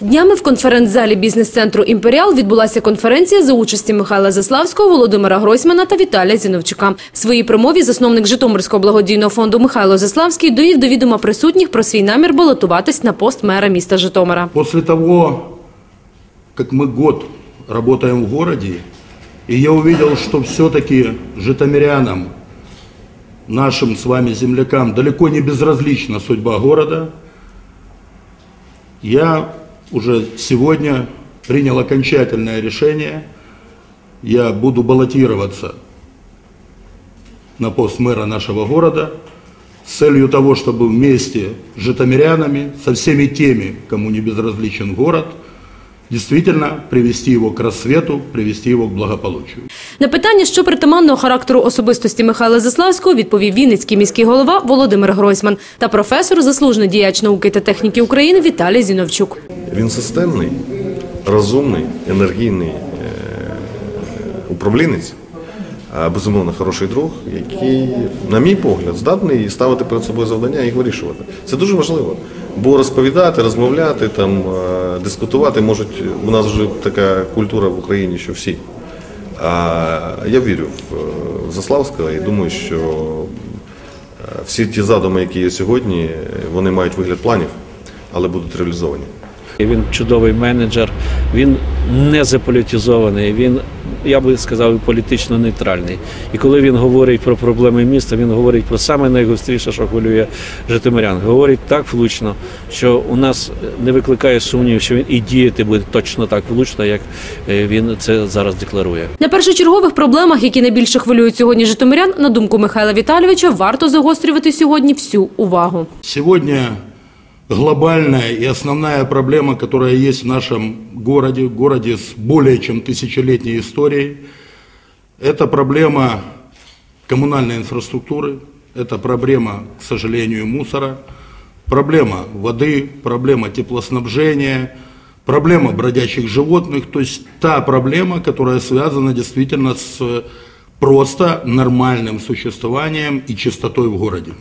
Днями в конференц-залі бізнес-центру Імперіал відбулася конференція за участі Михайла Заславського, Володимира Гройсмана та Віталія Зіновчука. В своїй промові засновник Житомирського благодійного фонду Михайло Заславський довів до відома присутніх про свій намір балотуватись на пост мера міста Житомира. После того, как мы год работаем в городе, и я увидел, что все-таки житомирянам, нашим с вами землякам, далеко не безразлична судьба города, я уже сегодня принял окончательное решение. Я буду баллотироваться на пост мэра нашего города с целью того, чтобы вместе с житомирянами, со всеми теми, кому не безразличен город, действительно привести його к рассвету, привести його к благополучию. На питання, що притаманного характеру особистості Михайла Заславського, відповів Вінницький міський голова Володимир Гройсман та професор, заслужений діяч науки та техніки України Віталій Зіновчук. Він системний, розумний, енергійний е, управлінець, безумовно хороший друг, який, на мій погляд, здатний ставити перед собою завдання і їх вирішувати. Це дуже важливо. Бо розповідати, розмовляти, там, е, дискутувати можуть. У нас вже така культура в Україні, що всі. Я вірю в е, Заславського і думаю, що е, всі ті задуми, які є сьогодні, е, вони мають вигляд планів, але будуть реалізовані. Він чудовий менеджер, він не заполітизований, він, я би сказав, політично нейтральний. І коли він говорить про проблеми міста, він говорить про саме найгостріше, що хвилює житомирян. Говорить так влучно, що у нас не викликає сумнівів, що він і діяти буде точно так влучно, як е, він це зараз декларує. На першочергових проблемах, які найбільше хвилюють сьогодні житомирян, на думку Михайла Віталійовича, варто загострювати сьогодні всю увагу. Сегодня глобальная и основная проблема, которая есть в нашем городе, городе с более чем тысячелетней историей, это проблема коммунальной инфраструктуры, это проблема, к сожалению, мусора, проблема воды, проблема теплоснабжения, проблема бродячих животных, то есть та проблема, которая связана действительно с просто нормальным существованием и чистотой в городе.